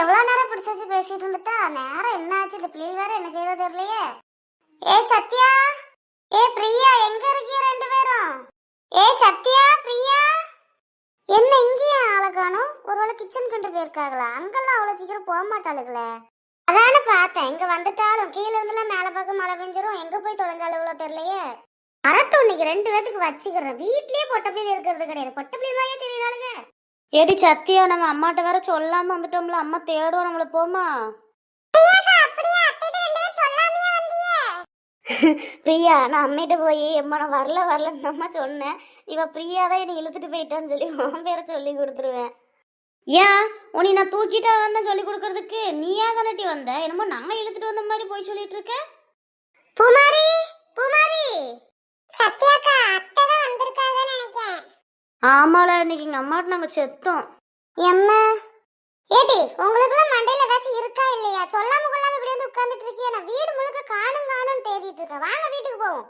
எவ்வளவு நேரம் பிடிச்சு வச்சு பேசிட்டு இருந்துட்டா? நேரம் என்ன ஆச்சு? இந்த பிள்ளை வேற என்ன செய்யறது தெரியலையே. ஏ சத்யா? ஏ பிரியா எங்க இருக்கீங்க ரெண்டு பேரும்? ஏ சத்யா பிரியா? என்ன இங்கேயும் ஆளை காணும்? ஒருவேளை கிச்சன் கண்டு போயிருக்காங்களா? அங்கெல்லாம் அவ்வளவு சீக்கிரம் போக மாட்டாளுங்களே அதான பார்த்தேன். இங்க வந்துட்டாலும் கீழே இருந்துலாம் மேல பார்க்க மழை பெஞ்சிரும். எங்க போய் தொலைஞ்சாலும் தொலைஞ்சாலுங்களோ தெரியலையே. அரட்டும் இன்னைக்கு ரெண்டு பேத்துக்கு வச்சுக்கிறேன். வீட்லயே பொட்டப்பிள்ளை இருக்கிறது கிடையாது. பொட்டப்பிள்ளை மாதிரியே தெரியறாளுங்க. ஏடி சத்தியா நம்ம அம்மாட்ட வேற சொல்லாம வந்துட்டோம்ல. அம்மா தேடுவோம் நம்மள போமா பிரியா நான் அம்மிட்ட போய் அம்மா நான் வரல வரலன்னு அம்மா சொன்னேன். இவ பிரியா தான் என்னை இழுத்துட்டு போயிட்டான்னு சொல்லி உன் பேரை சொல்லி கொடுத்துருவேன். ஏன்? உன்னை நான் தூக்கிட்டா வந்தேன் சொல்லி கொடுக்கறதுக்கு. நீயா தானட்டி வந்த? என்னமோ நான் இழுத்துட்டு வந்த மாதிரி போய் சொல்லிட்டு இருக்க? ஆமால இன்னைக்கு எங்க அம்மாட்ட நாங்க செத்தோம். எம்மா? ஏடி உங்களுக்குலாம் மண்டையில ஏதாச்சும் இருக்கா இல்லையா? சொல்லாம கொள்ளாம இப்படி வந்து உட்கார்ந்துட்டு இருக்கியா? நான் வீடு முழுக்க காணும் காணும் தேடிட்டு இருக்கேன். வாங்க வீட்டுக்கு போவோம்.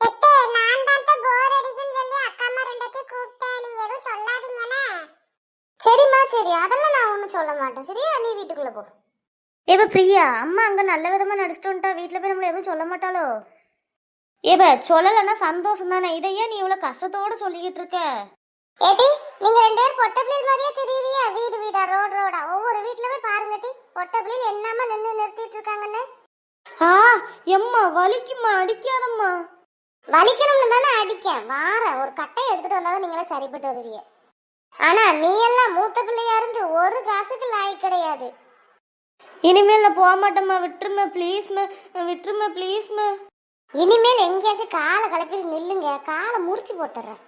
எத்தே நான் தான் போர் அடிக்குன்னு சொல்லி அக்கா அம்மா ரெண்டத்தையும் கூப்பிட்டேன். நீங்க எதுவும் சொல்லாதீங்கன்னு சரிம்மா சரி. அதெல்லாம் நான் ஒன்றும் சொல்ல மாட்டேன். சரியா? நீ வீட்டுக்குள்ள போ. ஏப்ப பிரியா அம்மா அங்க நல்ல விதமா நடிச்சிட்டு வந்துட்டா. வீட்டுல போய் நம்மள எதுவும் சொல்ல மாட்டாளோ? ஏப்ப சொல்லலைன்னா சந்தோஷம் தானே இதை ஏன் நீ இவ்வளவு கஷ்டத்தோட சொல்லிக்கிட்டு இருக்க? ஏடி நீங்க ரெண்டு பேரும் பொட்ட பிள்ளை மாதிரியே தெரியுறியா வீடு வீடா ரோடு ரோடா. ஒவ்வொரு வீட்ல போய் பாருங்க டி. பொட்ட பிள்ளை என்னமா நின்று நிறுத்திட்டு இருக்காங்கன்னு. ஆ எம்மா வலிக்குமா அடிக்காதம்மா. வலிக்கணும்னு தானே அடிக்கேன். வார ஒரு கட்டையை எடுத்துட்டு வந்தாதான் நீங்களே சரிப்பட்டு வருவீங்க. ஆனா நீ எல்லாம் மூத்த பிள்ளையா இருந்து ஒரு காசுக்கு லாய் கிடையாது. இனிமேல் நான் போக மாட்டேம்மா விட்டுருமா ப்ளீஸ்மா விட்டுருமா ப்ளீஸ்மா இனிமேல் எங்கேயாச்சும் காலை கலப்பிட்டு நில்லுங்க. காலை முறிச்சு போட்டுறேன்